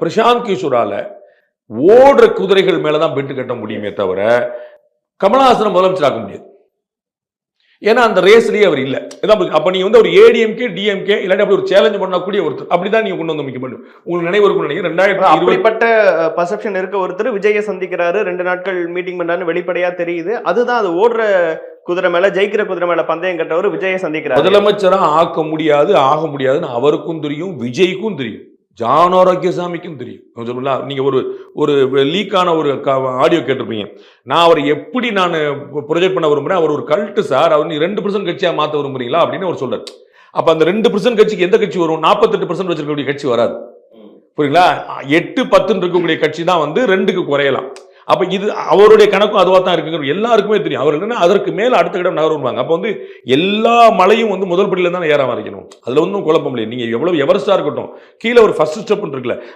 பிரசாந்த் கிஷோரால ஓடுற குதிரைகள் மேலதான் பெட்டு கட்ட முடியுமே தவிர கமலஹாசனை முதலமைச்சர் ஆக்க முடியாது. ஏன்னா அந்த ரேஸ்லயே அவர் இல்ல. அப்ப நீங்க வந்து ஒரு ஏடிஎம்கே டிஎம்கே இல்லாட்டி அப்படி ஒரு சேலஞ்ச் பண்ணக்கூடிய ஒருத்தர் அப்படிதான் நீங்க கொண்டு வந்து முக்கியம் பண்ணு உங்களுக்கு நினைவு இருக்கும் நினைக்கிறேன் ரெண்டாயிரத்தி அப்படிப்பட்ட பர்செப்ஷன் இருக்க ஒருத்தர் விஜய சந்திக்கிறாரு ரெண்டு நாட்கள் மீட்டிங் பண்றாருன்னு வெளிப்படையா தெரியுது. அதுதான் அது ஓடுற குதிரை மேல ஜெயிக்கிற குதிரை மேல பந்தயம் கட்டவர் விஜய சந்திக்கிறாரு. முதலமைச்சரா ஆக்க முடியாது ஆக முடியாதுன்னு அவருக்கும் தெரியும் விஜய்க்கும் தெரியும். ஜான் ஆரோக்கியசாமிக்கும் தெரியும். கொஞ்சம் சொல்லுங்களா? நீங்க ஒரு ஒரு லீக்கான ஒரு ஆடியோ கேட்டிருப்பீங்க. நான் அவரை எப்படி நான் ப்ரொஜெக்ட் பண்ண விரும்புறேன்? அவர் ஒரு கல்ட்டு சார் அவர் நீ ரெண்டு பர்சன்ட் கட்சியாக மாற்ற விரும்புறீங்களா? அப்படின்னு அவர் சொல்றாரு. அப்ப அந்த ரெண்டு பர்சன்ட் கட்சிக்கு எந்த கட்சி வரும்? நாற்பத்தெட்டு பர்சன்ட் வச்சிருக்கக்கூடிய கட்சி வராது. புரியுங்களா எட்டு பத்துன்னு இருக்கக்கூடிய கட்சி தான் வந்து ரெண்டுக்கு குறையலாம். அப்ப இது அவருடைய கணக்கும் அதுவா தான் இருக்குங்கிற எல்லாருக்குமே தெரியும். அவர் என்னன்னா அதற்கு மேல அடுத்த கட்டம் நகருவாங்க. அப்ப வந்து எல்லா மலையும் வந்து முதல் படியில தான் ஏற ஆரம்பிக்கணும். அதுல ஒன்றும் குழப்பம் இல்லை நீங்க எவ்வளவு எவரெஸ்டா இருக்கட்டும். கீழே ஒரு ஃபர்ஸ்ட் ஸ்டெப் இருக்குல்ல.